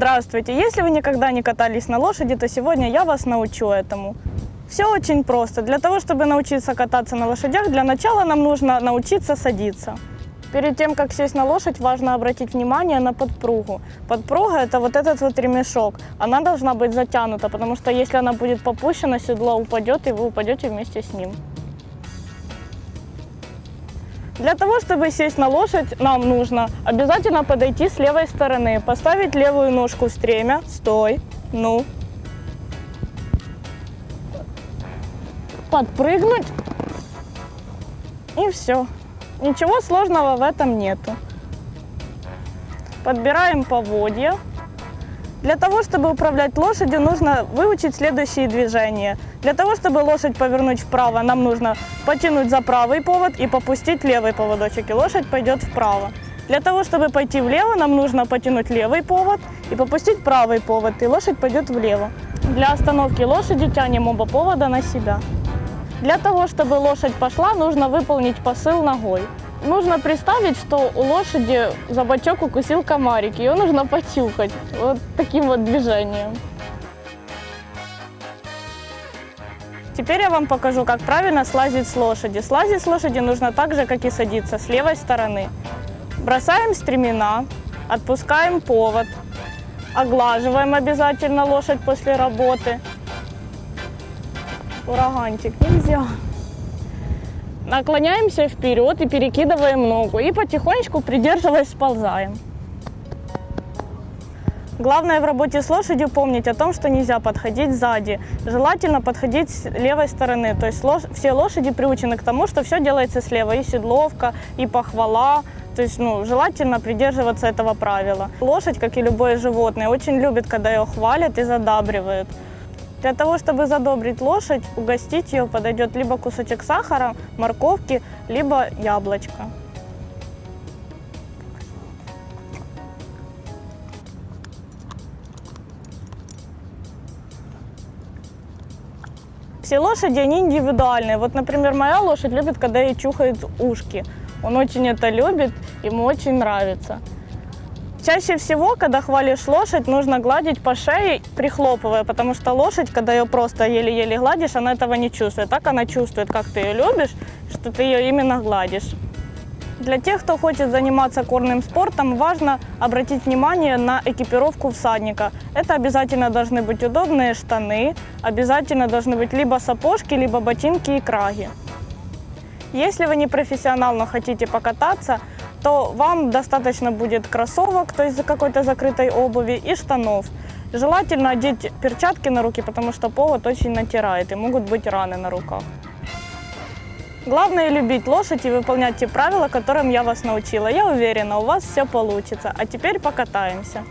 Здравствуйте! Если вы никогда не катались на лошади, то сегодня я вас научу этому. Все очень просто. Для того, чтобы научиться кататься на лошадях, для начала нам нужно научиться садиться. Перед тем, как сесть на лошадь, важно обратить внимание на подпругу. Подпруга – это вот этот вот ремешок. Она должна быть затянута, потому что если она будет попущена, седло упадет, и вы упадете вместе с ним. Для того, чтобы сесть на лошадь, нам нужно обязательно подойти с левой стороны, поставить левую ножку в стремя, стой, ну, подпрыгнуть и все. Ничего сложного в этом нету. Подбираем поводья. Для того, чтобы управлять лошадью, нужно выучить следующие движения. Для того, чтобы лошадь повернуть вправо, нам нужно потянуть за правый повод и попустить левый поводочек, и лошадь пойдет вправо. Для того, чтобы пойти влево, нам нужно потянуть левый повод и попустить правый повод, и лошадь пойдет влево. Для остановки лошади тянем оба повода на себя. Для того, чтобы лошадь пошла, нужно выполнить посыл ногой. Нужно представить, что у лошади за бочок укусил комарик, ее нужно потюхать вот таким вот движением. Теперь я вам покажу, как правильно слазить с лошади. Слазить с лошади нужно так же, как и садиться, с левой стороны. Бросаем стремена, отпускаем повод, оглаживаем обязательно лошадь после работы. Ураганчик нельзя. Наклоняемся вперед и перекидываем ногу. И потихонечку, придерживаясь, сползаем. Главное в работе с лошадью помнить о том, что нельзя подходить сзади. Желательно подходить с левой стороны. То есть лош... все лошади приучены к тому, что все делается слева. И седловка, и похвала. То есть ну, желательно придерживаться этого правила. Лошадь, как и любое животное, очень любит, когда ее хвалят и задабривают. Для того, чтобы задобрить лошадь, угостить ее подойдет либо кусочек сахара, морковки, либо яблочко. Все лошади, они индивидуальные. Вот, например, моя лошадь любит, когда ей чухают ушки. Он очень это любит, ему очень нравится. Чаще всего, когда хвалишь лошадь, нужно гладить по шее, прихлопывая, потому что лошадь, когда ее просто еле-еле гладишь, она этого не чувствует. Так она чувствует, как ты ее любишь, что ты ее именно гладишь. Для тех, кто хочет заниматься корным спортом, важно обратить внимание на экипировку всадника. Это обязательно должны быть удобные штаны, обязательно должны быть либо сапожки, либо ботинки и краги. Если вы не профессионал, но хотите покататься, то вам достаточно будет кроссовок, то есть какой-то закрытой обуви и штанов. Желательно одеть перчатки на руки, потому что повод очень натирает и могут быть раны на руках. Главное любить лошадь и выполнять те правила, которым я вас научила. Я уверена, у вас все получится. А теперь покатаемся.